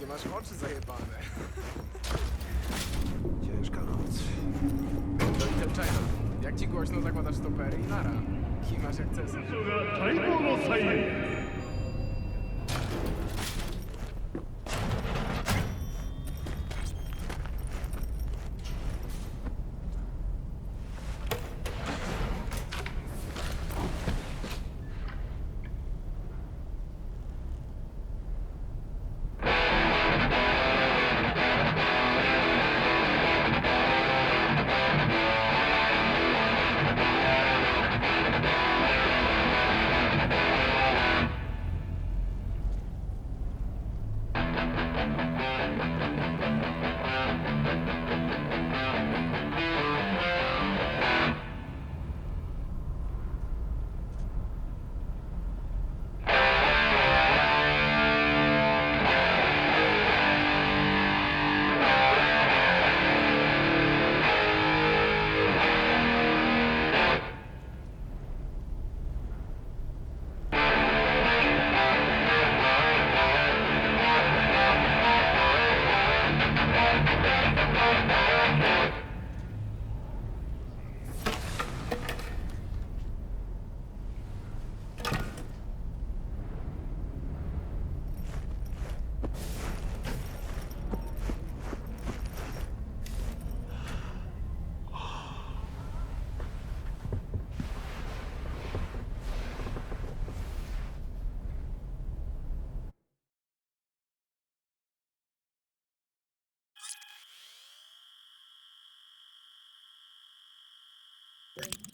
Jakie masz oczy zajebane. Ciężka noc. To Little China. Jak ci głośno zakładasz stopery i nara. Kimasz jak cesarz. が待望の際へ Ej,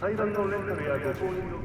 祭壇のレンタルやご購入の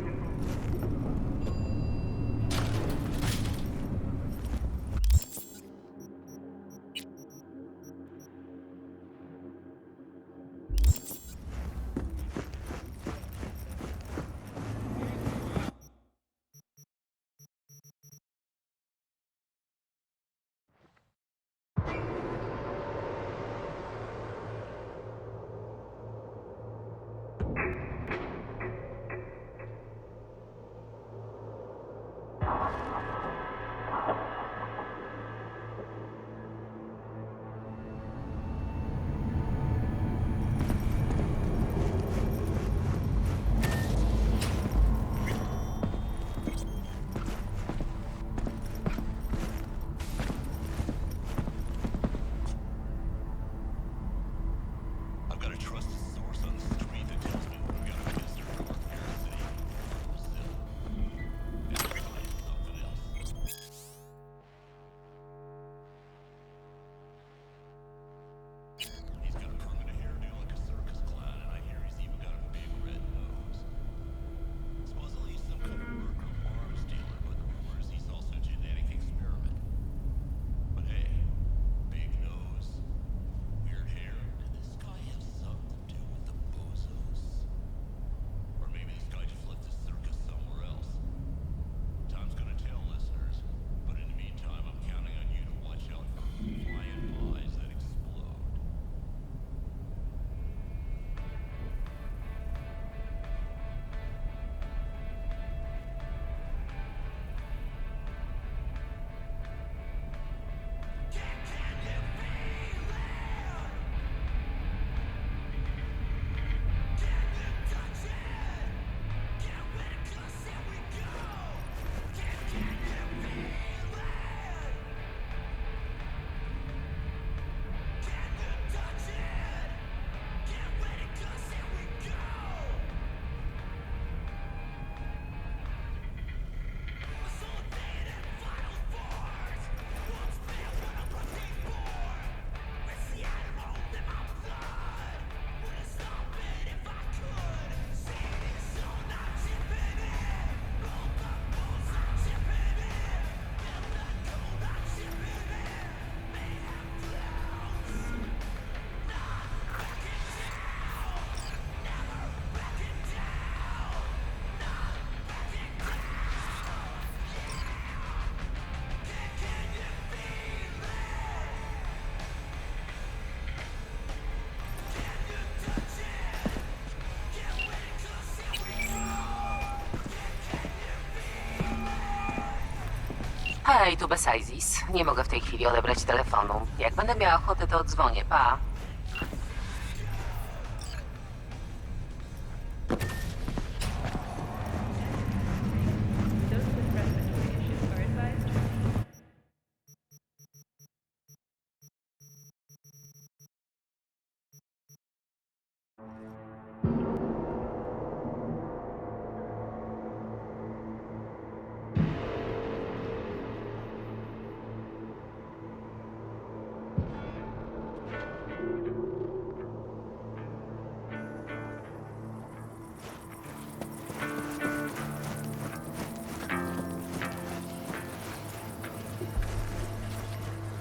Hej, tu Besizis. Nie mogę w tej chwili odebrać telefonu. Jak będę miała ochotę, to odzwonię. Pa.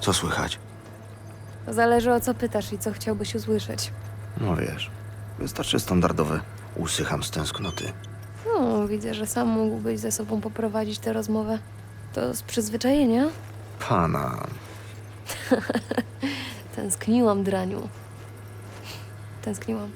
Co słychać? Zależy o co pytasz i co chciałbyś usłyszeć. No wiesz, wystarczy standardowe usycham z tęsknoty. No, widzę, że sam mógłbyś ze sobą poprowadzić tę rozmowę. To z przyzwyczajenia? Pana, Tęskniłam, Draniu. Tęskniłam.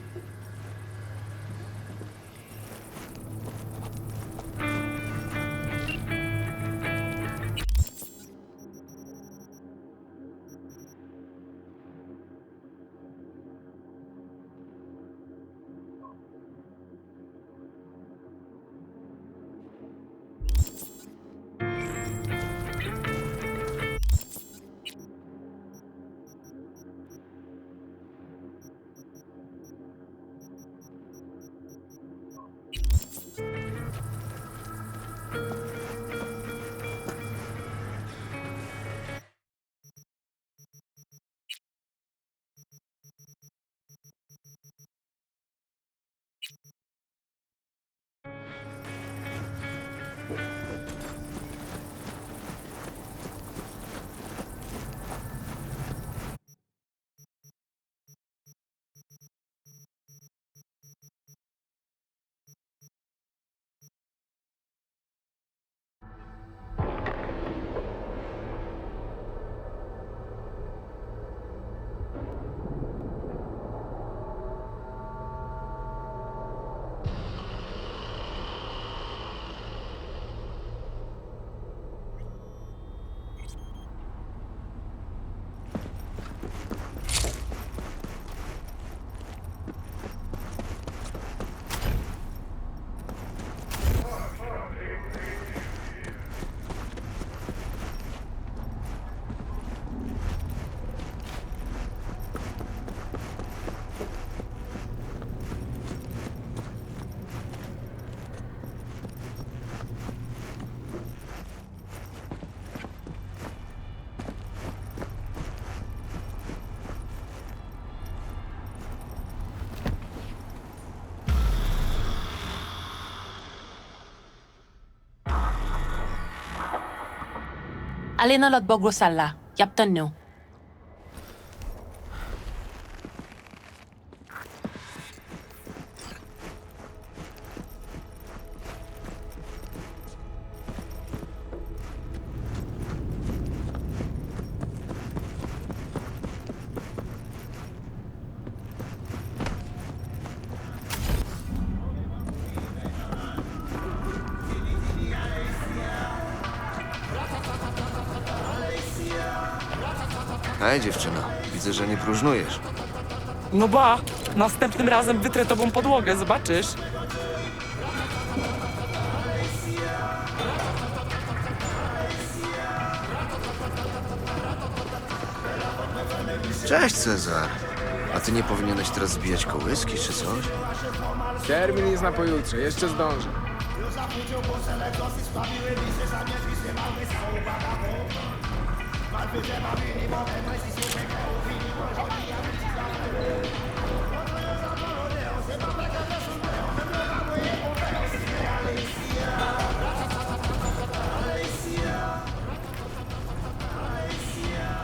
Alina Lodbog Rosella, yaptan no. Hej dziewczyno, widzę, że nie próżnujesz. No ba, następnym razem wytrę tobą podłogę, zobaczysz. Cześć Cezar. A ty nie powinieneś teraz zbijać kołyski czy coś? Termin jest na pojutrze, jeszcze zdążę.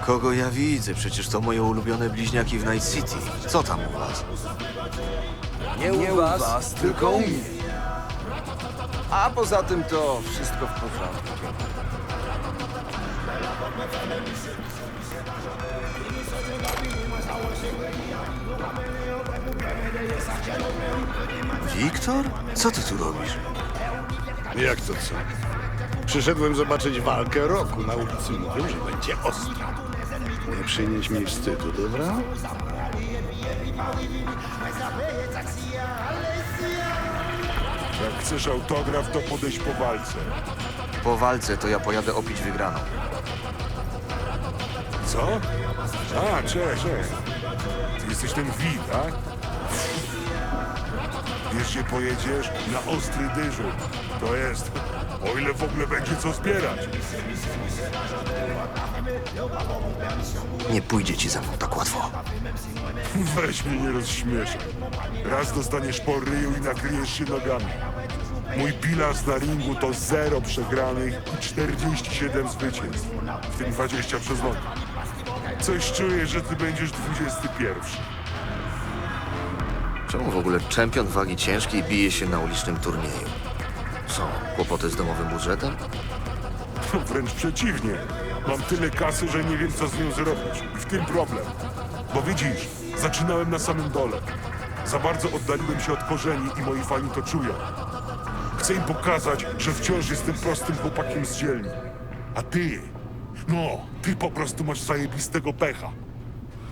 Kogo ja widzę? Przecież to moje ulubione bliźniaki w Night City. Co tam u was? Nie, u was, tylko u mnie. A poza tym to wszystko w porządku. Wiktor? Co ty tu robisz? Jak to co? Przyszedłem zobaczyć walkę roku. Na ulicy mówią, że będzie ostra. Nie przynieś mi wstydu, dobra? Jak chcesz autograf, to podejść po walce. Po walce to ja pojadę opić wygraną. Co? A, cześć, cześć. Ty jesteś ten Wi, tak? Wiesz, gdzie pojedziesz? Na ostry dyżur. To jest, o ile w ogóle będzie co zbierać. Nie pójdzie ci ze mną tak łatwo. Weź mnie nie rozśmieszaj. Raz dostaniesz po ryju i nakryjesz się nogami. Mój bilans na ringu to 0 przegranych i 47 zwycięstw, w tym 20 przez nogi. Coś czuję, że ty będziesz 21. Czemu w ogóle czempion wagi ciężkiej bije się na ulicznym turnieju? Co, kłopoty z domowym budżetem? Wręcz przeciwnie. Mam tyle kasy, że nie wiem, co z nią zrobić. I w tym problem. Bo widzisz, zaczynałem na samym dole. Za bardzo oddaliłem się od korzeni i moi fani to czują. Chcę im pokazać, że wciąż jestem prostym chłopakiem z dzielni. A ty, no, ty po prostu masz zajebistego pecha.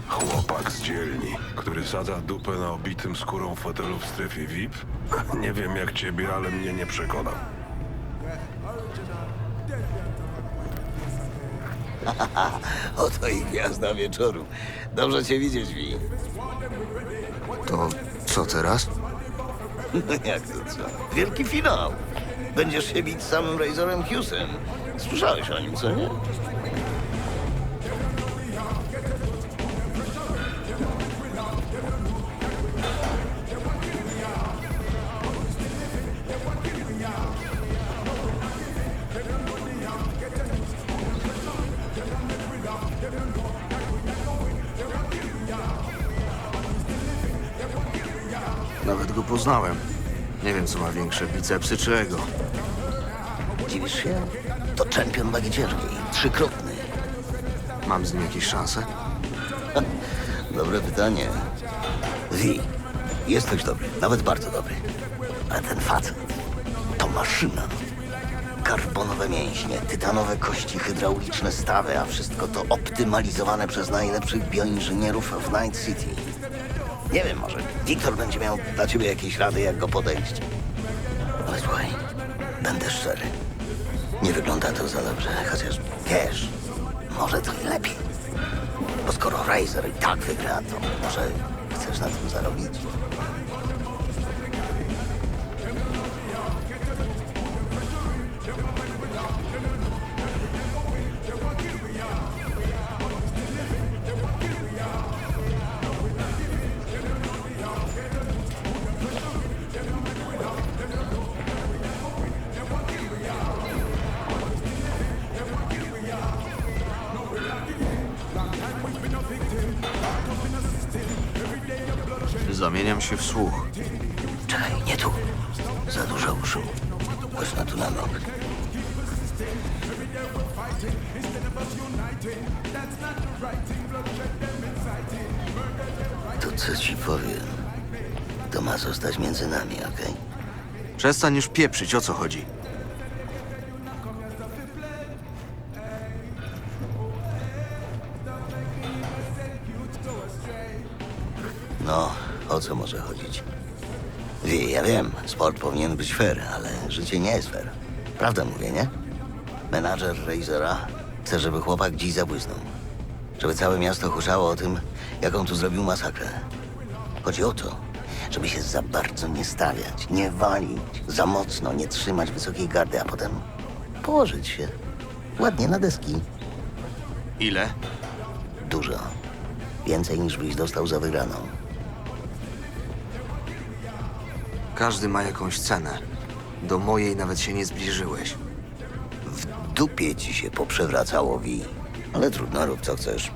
Chłopak z dzielni, który sadza dupę na obitym skórą fotelu w strefie VIP? Nie wiem jak ciebie, ale mnie nie przekona. Oto i gwiazda wieczoru. Dobrze cię widzieć, Wi. To co teraz? Jak to co? Wielki finał. Będziesz się bić z samym Razorem Hughesem. Słyszałeś o nim, co nie? Co ma większe bicepsy czy ego. Dziwisz się? To czempion wagi ciężkiej. Trzykrotny. Mam z nim jakieś szanse? Dobre pytanie. Wi, jesteś dobry, nawet bardzo dobry. Ale ten facet to maszyna. Karbonowe mięśnie, tytanowe kości, hydrauliczne stawy, a wszystko to optymalizowane przez najlepszych bioinżynierów w Night City. Nie wiem, może Wiktor będzie miał dla ciebie jakieś rady, jak go podejść. Słuchaj, będę szczery. Nie wygląda to za dobrze, chociaż wiesz, może to i lepiej. Bo skoro Razer i tak wygra, to może chcesz na tym zarobić? Się w słuch. Czekaj, nie tu. Za dużo uszu. Chodź na tu na bok. To co ci powiem, to ma zostać między nami, okej? Przestań już pieprzyć, o co chodzi? No, o co może wiem, sport powinien być fair, ale życie nie jest fair. Prawda mówię, nie? Menadżer Razora chce, żeby chłopak dziś zabłysnął. Żeby całe miasto huszało o tym, jaką tu zrobił masakrę. Chodzi o to, żeby się za bardzo nie stawiać, nie walić, za mocno nie trzymać wysokiej gardy, a potem położyć się ładnie na deski. Ile? Dużo. Więcej niż byś dostał za wygraną. Każdy ma jakąś cenę. Do mojej nawet się nie zbliżyłeś. W dupie ci się poprzewracało, Wi. Ale trudno, rób co chcesz.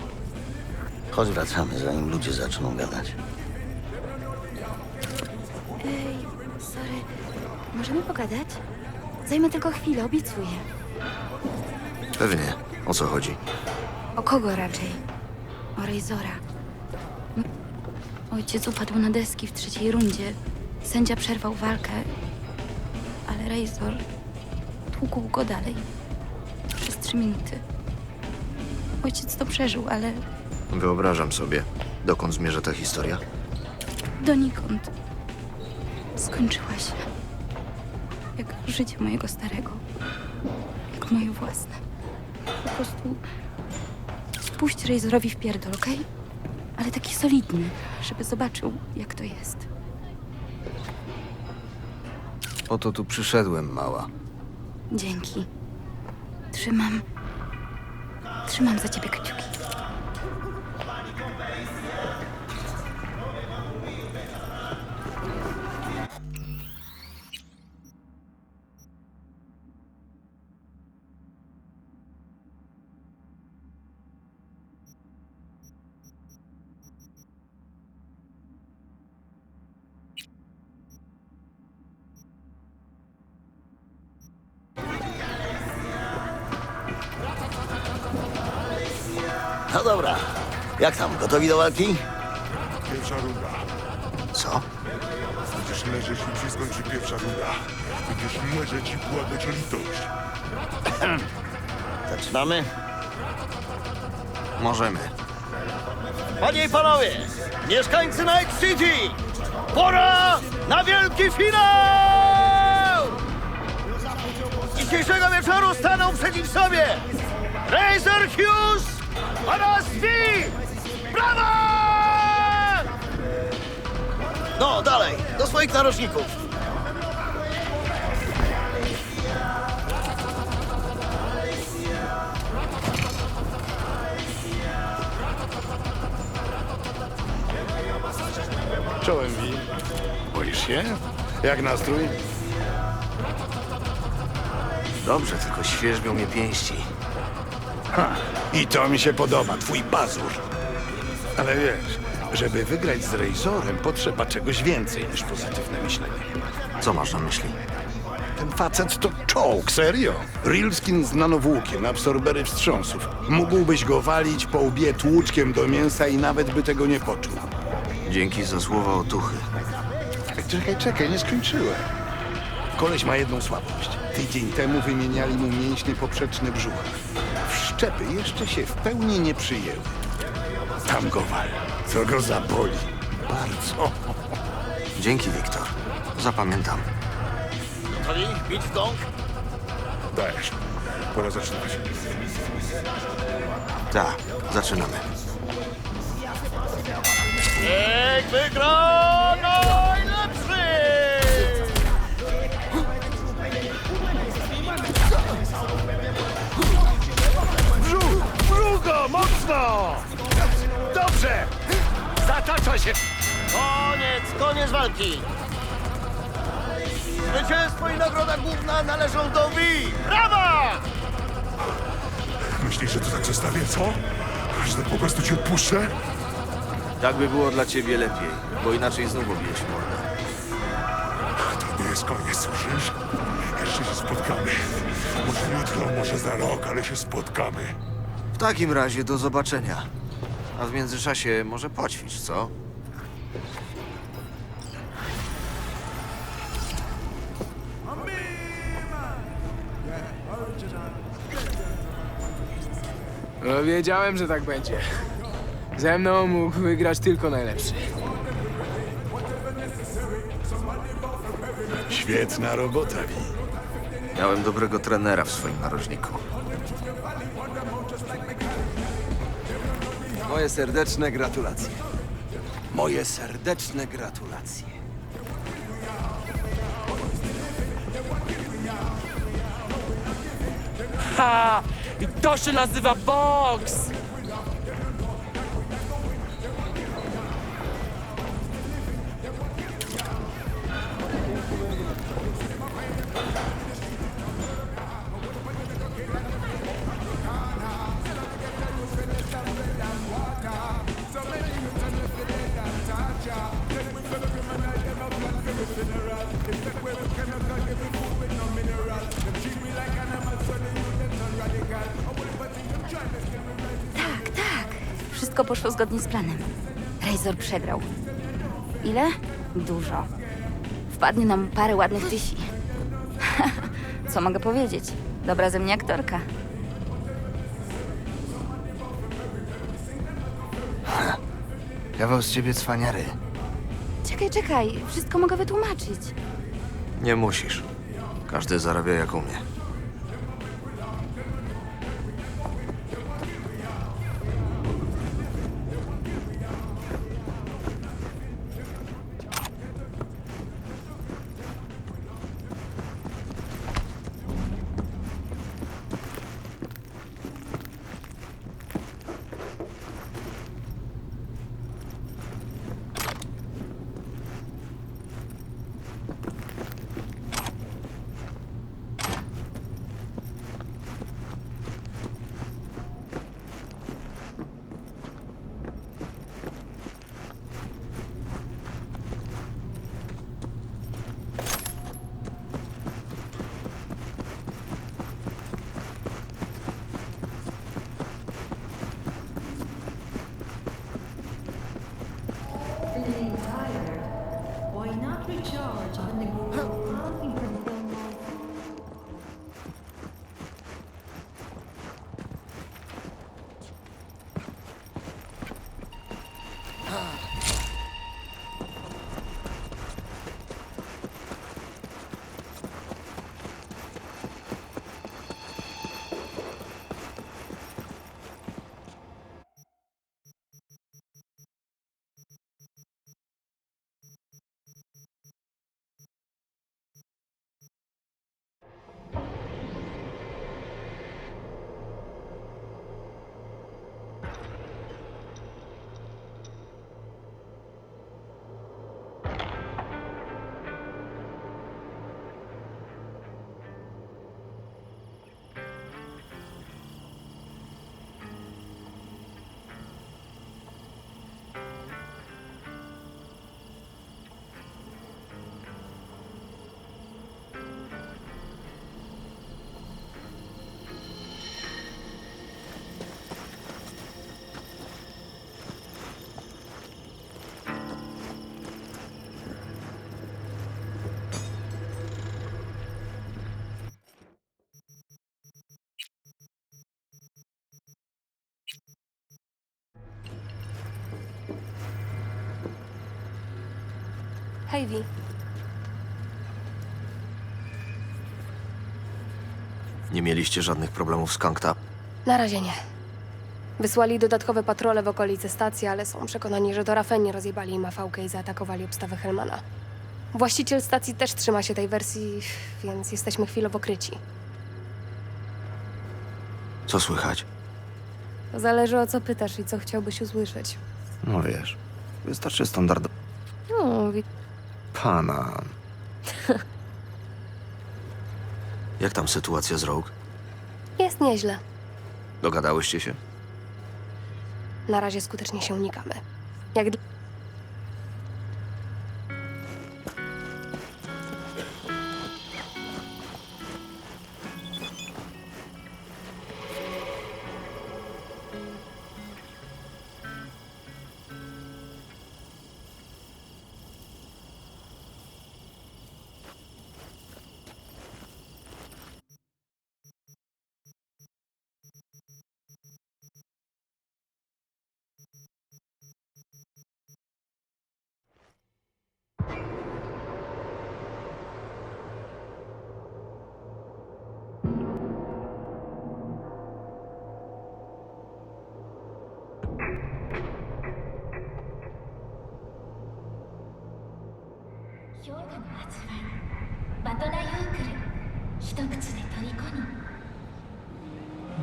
Chodź, wracamy, zanim ludzie zaczną gadać. Ej, sorry. Możemy pogadać? Zajmę tylko chwilę, obiecuję. Pewnie. O co chodzi? O kogo raczej? O Razora. M- Ojciec upadł na deski w trzeciej rundzie. Sędzia przerwał walkę, ale Razor tłukł go dalej. Przez trzy minuty. Ojciec to przeżył, ale Wyobrażam sobie. Dokąd zmierza ta historia? donikąd. Skończyła się. Jak życie mojego starego. Jak moje własne. Po prostu spuść Razorowi w pierdol, okej? Ale taki solidny, żeby zobaczył, jak to jest. Po to tu przyszedłem, mała. Dzięki. Trzymam... Trzymam za ciebie kciuki. Dobra. Jak tam, gotowi do walki? Pierwsza runda. Co? Będziesz leżeć i się skończy pierwsza runda. Będziesz leżeć i błagać o litość. Zaczynamy? Możemy. Panie i panowie, mieszkańcy Night City! Pora na wielki finał! Dzisiejszego wieczoru staną przeciw sobie Razor Hughes oraz V! Brawa! No, dalej, do swoich narożników. Czołem, Wi. Boisz się? Jak nastrój? Dobrze, tylko świeżbią mnie pięści. Ha, I to mi się podoba, twój pazur. Ale wiesz, żeby wygrać z Razorem, potrzeba czegoś więcej niż pozytywne myślenie. Co masz na myśli? Ten facet to czołg, serio. Rilskin z nanowłókien, absorbery wstrząsów. Mógłbyś go walić po łbie tłuczkiem do mięsa i nawet by tego nie poczuł. Dzięki za słowa otuchy. Czekaj, czekaj, nie skończyłem. Koleś ma jedną słabość. Tydzień temu wymieniali mu mięśnie poprzeczne brzucha. Wszczepy jeszcze się w pełni nie przyjęły. Tam go wal. Co go zaboli. Bardzo. Dzięki, Wiktor. Zapamiętam. Gotowi? Bić w gong? Dajesz. Pora zaczynać. Tak, zaczynamy. Niech wygra Mocno! Dobrze! Zatacza się! Koniec, koniec walki! Zwycięstwo i nagroda główna należą do Wi! Brawa! Myślisz, że to tak zostawię, co? Że tak po prostu ci odpuszczę? Tak by było dla ciebie lepiej, bo inaczej znów obijesz mordę. To nie jest koniec, słyszysz? Jeszcze się spotkamy. Może jutro, może za rok, ale się spotkamy. W takim razie do zobaczenia. A w międzyczasie może poćwicz, co? No, wiedziałem, że tak będzie. Ze mną mógł wygrać tylko najlepszy. Świetna robota, Vi. Miałem dobrego trenera w swoim narożniku. Moje serdeczne gratulacje. Moje serdeczne gratulacje. Ha! I to się nazywa boks! Poszło zgodnie z planem. Razor przegrał. Ile? Dużo. Wpadnie nam parę ładnych tysi. Co mogę powiedzieć? Dobra ze mnie aktorka. Kawał z ciebie cwaniary. Czekaj, czekaj. Wszystko mogę wytłumaczyć. Nie musisz. Każdy zarabia jak umie. Nie mieliście żadnych problemów z Kangta? Na razie nie. Wysłali dodatkowe patrole w okolice stacji, ale są przekonani, że to Rafeni rozjebali im afałkę i zaatakowali obstawę Helmana. Właściciel stacji też trzyma się tej wersji, więc jesteśmy chwilowo kryci. Co słychać? To zależy o co pytasz i co chciałbyś usłyszeć. No wiesz, wystarczy standard wi- pana. Jak tam sytuacja z Rogue? jest nieźle. Dogadałyście się? Na razie skutecznie się unikamy. Jak dla...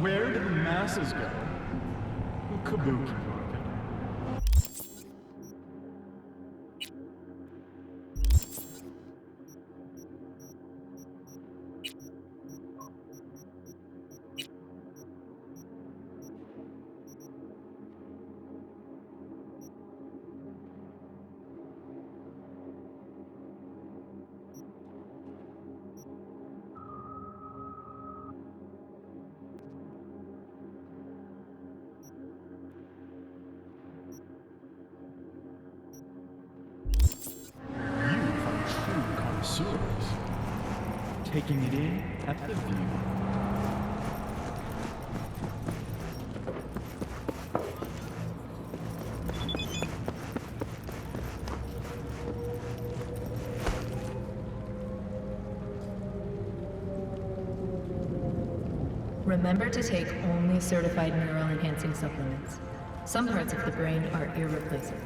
Where do the masses go? Kabuki Remember to take only certified neural enhancing supplements. Some parts of the brain are irreplaceable.